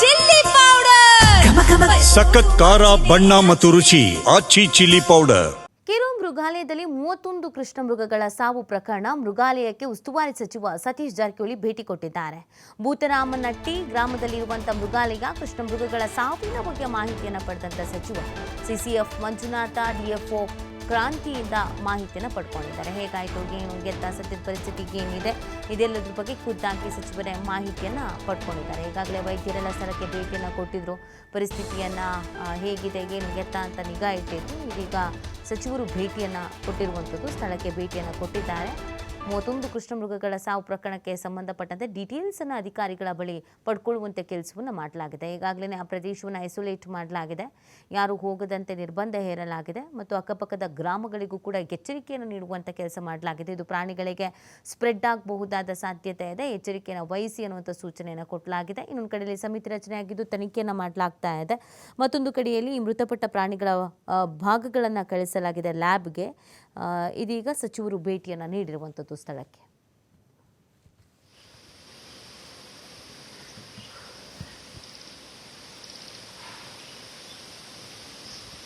Chilli powder. ಸಖತ್ ಖಾರ ಬಣ್ಣ ಮತ್ತು ರುಚಿ ಆಚಿ ಚಿಲ್ಲಿ ಪೌಡರ್. ಕಿರು ಮೃಗಾಲಯದಲ್ಲಿ ಮೂವತ್ತೊಂದು ಕೃಷ್ಣ ಮೃಗಗಳ ಸಾವು ಪ್ರಕರಣ ಮೃಗಾಲಯಕ್ಕೆ ಉಸ್ತುವಾರಿ ಸಚಿವ ಸತೀಶ್ ಜಾರಕಿಹೊಳಿ ಭೇಟಿ ಕೊಟ್ಟಿದ್ದಾರೆ. ಭೂತರಾಮನಟ್ಟಿ ಗ್ರಾಮದಲ್ಲಿರುವಂತಹ ಮೃಗಾಲಯ ಕೃಷ್ಣ ಮೃಗಗಳ ಸಾವಿನ ಬಗ್ಗೆ ಮಾಹಿತಿಯನ್ನು ಪಡೆದಂತ ಸಚಿವ. ಸಿಸಿಎಫ್ ಮಂಜುನಾಥ ಡಿಎಫ್ಒ ಕ್ರಾಂತಿಯಿಂದ ಮಾಹಿತಿಯನ್ನು ಪಡ್ಕೊಂಡಿದ್ದಾರೆ. ಹೇಗಾಯಿತು? ಏನು ಗೆದ್ದ ಸದ್ಯದ ಪರಿಸ್ಥಿತಿ ಏನಿದೆ ಇದೆಲ್ಲದ್ರ ಬಗ್ಗೆ ಖುದ್ದಾಗಿ ಸಚಿವರೇ ಮಾಹಿತಿಯನ್ನು ಪಡ್ಕೊಂಡಿದ್ದಾರೆ. ಈಗಾಗಲೇ ವೈದ್ಯರೆಲ್ಲ ಸ್ಥಳಕ್ಕೆ ಭೇಟಿಯನ್ನು ಕೊಟ್ಟಿದ್ರು. ಪರಿಸ್ಥಿತಿಯನ್ನು ಹೇಗಿದೆ ಏನು ಗೆದ್ದ ಅಂತ ನಿಗಾ ಇಟ್ಟಿದ್ದು ಇದೀಗ ಸಚಿವರು ಭೇಟಿಯನ್ನು ಕೊಟ್ಟಿರುವಂಥದ್ದು ಸ್ಥಳಕ್ಕೆ ಭೇಟಿಯನ್ನು ಕೊಟ್ಟಿದ್ದಾರೆ. ಮೂವತ್ತೊಂದು ಕೃಷ್ಣಮೃಗಗಳ ಸಾವು ಪ್ರಕರಣಕ್ಕೆ ಸಂಬಂಧಪಟ್ಟಂತೆ ಡೀಟೇಲ್ಸನ್ನು ಅಧಿಕಾರಿಗಳ ಬಳಿ ಪಡ್ಕೊಳ್ಳುವಂತೆ ಕೆಲಸವನ್ನು ಮಾಡಲಾಗಿದೆ. ಈಗಾಗಲೇ ಆ ಪ್ರದೇಶವನ್ನು ಐಸೋಲೇಟ್ ಮಾಡಲಾಗಿದೆ. ಯಾರು ಹೋಗದಂತೆ ನಿರ್ಬಂಧ ಹೇರಲಾಗಿದೆ ಮತ್ತು ಅಕ್ಕಪಕ್ಕದ ಗ್ರಾಮಗಳಿಗೂ ಕೂಡ ಎಚ್ಚರಿಕೆಯನ್ನು ನೀಡುವಂಥ ಕೆಲಸ ಮಾಡಲಾಗಿದೆ. ಇದು ಪ್ರಾಣಿಗಳಿಗೆ ಸ್ಪ್ರೆಡ್ ಆಗಬಹುದಾದ ಸಾಧ್ಯತೆ ಇದೆ. ಎಚ್ಚರಿಕೆಯನ್ನು ವಹಿಸಿ ಅನ್ನುವಂಥ ಸೂಚನೆಯನ್ನು ಕೊಡಲಾಗಿದೆ ಇನ್ನೊಂದು ಕಡೆಯಲ್ಲಿ ಸಮಿತಿ ರಚನೆಯಾಗಿದ್ದು ತನಿಖೆಯನ್ನು ಮಾಡಲಾಗ್ತಾ ಇದೆ. ಮತ್ತೊಂದು ಕಡೆಯಲ್ಲಿ ಈ ಮೃತಪಟ್ಟ ಪ್ರಾಣಿಗಳ ಭಾಗಗಳನ್ನು ಕಳಿಸಲಾಗಿದೆ ಲ್ಯಾಬ್ಗೆ. ಇದೀಗ ಸಚಿವರು ಭೇಟಿಯನ್ನು ನೀಡಿರುವಂಥದ್ದು ಸ್ಥಳಕ್ಕೆ